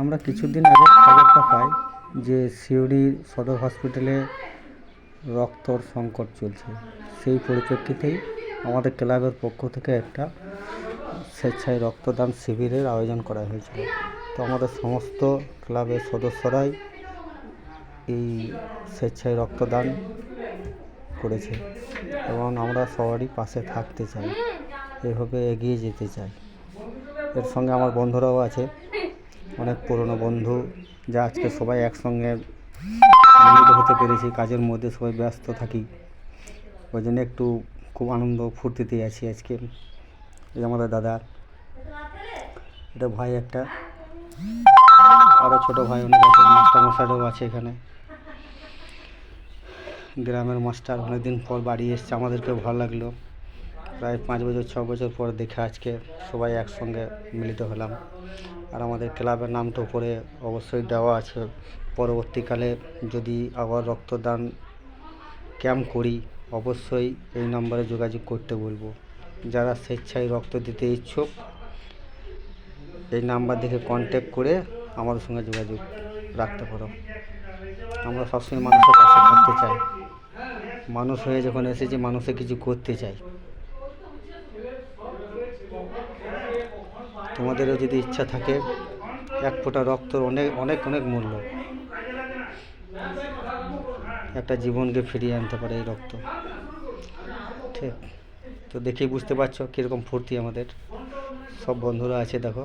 আমরা কিছুদিন আগে খবরটা পাই যে সিউড়ি সদর হসপিটালে রক্তর সংকট চলছে। সেই পরিপ্রেক্ষিতেই আমাদের ক্লাবের পক্ষ থেকে একটা স্বেচ্ছায় রক্তদান শিবিরের আয়োজন করা হয়েছিল। তো আমাদের সমস্ত ক্লাবের সদস্যরাই এই স্বেচ্ছায় রক্তদান করেছে এবং আমরা সবারই পাশে থাকতে চাই, এভাবে এগিয়ে যেতে চাই। এর সঙ্গে আমার বন্ধুরাও আছে অনেক পুরনো বন্ধু, যা আজকে সবাই একসঙ্গে মিলিত হতে পেরেছি, কাজের মধ্যে সবাই ব্যস্ত থাকি। ওই জন্য একটু খুব আনন্দ ফুর্তিতে আছি আজকে। এই আমাদের দাদা, এটা ভাই একটা। আরও ছোটো ভাই অনেক আছে, মাস্টারমশাইরাও আছে এখানে। গ্রামের মাস্টার অনেকদিন পর বাড়ি এসছে আমাদেরকেও ভালো লাগল। প্রায় পাঁচ বছর, ছ বছর পর দেখে আজকে, সবাই একসঙ্গে মিলিত হলাম। আর আমাদের ক্লাবের নামটা উপরে অবশ্যই দেওয়া আছে। পরবর্তীকালে যদি আবার রক্তদান ক্যাম্প করি, অবশ্যই এই নম্বরে যোগাযোগ করতে বলব। যারা স্বেচ্ছায় রক্ত দিতে ইচ্ছুক, এই নাম্বার দেখে কন্ট্যাক্ট করে আমাদের সঙ্গে যোগাযোগ রাখতে পারো। আমরা সবসময় মানুষের পাশে থাকতে চাই। মানুষ হয়ে যখন এসেছি, মানুষে কিছু করতে চাই তোমাদেরও যদি ইচ্ছা থাকে, এক ফোঁটা রক্তর অনেক অনেক অনেক মূল্য। একটা জীবনকে ফিরিয়ে আনতে পারে এই রক্ত। ঠিক। তো দেখেই বুঝতে পারছ কীরকম ফুর্তি আমাদের। সব বন্ধুরা আছে, দেখো।